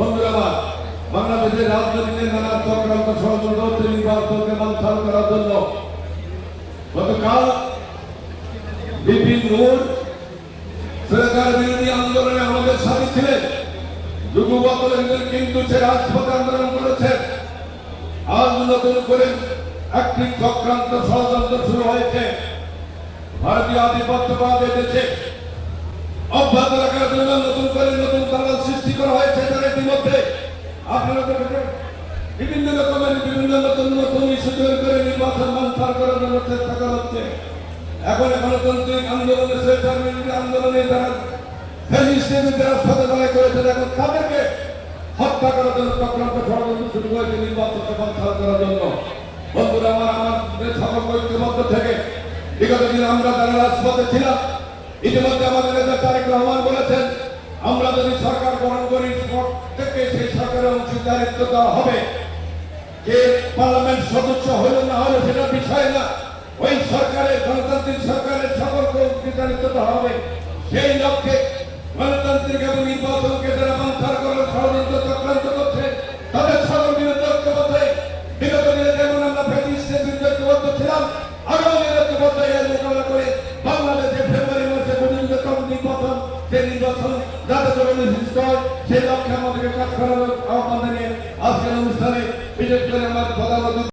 বন্ধুরা আমার বাংলাদেশের রাজনীতিতে নানা চক্রান্ত ষড়যন্ত্র নির্বাচনকে মন্থন করার জন্য গতকাল বিপিন নূর সরকার বিরোধী আন্দোলনে আমাদের সাথে ছিলেন। যুগ বদলের কিন্তু সে রাজপথে আন্দোলন করেছেন, আজ নতুন করে একটি চক্রান্ত ষড়যন্ত্র শুরু হয়েছে। ভারতীয় আধিপত্যবাদ এসেছে। অব্যাহত রাখার জন্য বিভিন্ন রকমের, বিভিন্ন নতুন নতুন তৈরি করে নির্বাচন করার জন্য চেষ্টা করা হচ্ছে। এখন গণতান্ত্রিক আন্দোলনে আন্দোলনে লড়াই করেছে এখন তাদেরকে হত্যা করার জন্য চক্রান্ত ষড়যন্ত্র শুরু করার জন্য। বন্ধুরা, আমার আমাদের সকল ঐক্যবদ্ধ থেকে বিগত দিনে আমরা রাজপথে ছিলাম, ইতিমধ্যে আমাদের নেতা তারেক রহমান বলেছেন, আমরা যদি সরকার সেই অংশীদারিত্ব দেওয়া হবে। যে পার্লামেন্ট সদস্য হলো না হলো সেটা বিষয় না। ওই সরকারের, গণতান্ত্রিক সরকারের সকলকে অংশীদারিত্ব দেওয়া হবে। সেই লক্ষ্যে গণতান্ত্রিক এবং নির্বাচনকে যারা মন্থর করার ষড়যন্ত্র চক্রান্ত করছে, তাদের সকল ঐক্যবদ্ধ। বিগত দিনে যেমন আমরা বিরুদ্ধে ঐক্যবদ্ধ ছিলাম, আগামী দিনে ঐক্যবদ্ধ করে বাংলাদেশে ফেব্রুয়ারি মাসে সেই নির্বাচন যাতে করে নির্দিষ্ট হয় সেই লক্ষ্যে আমাদেরকে কাজ করার আহ্বান জানিয়ে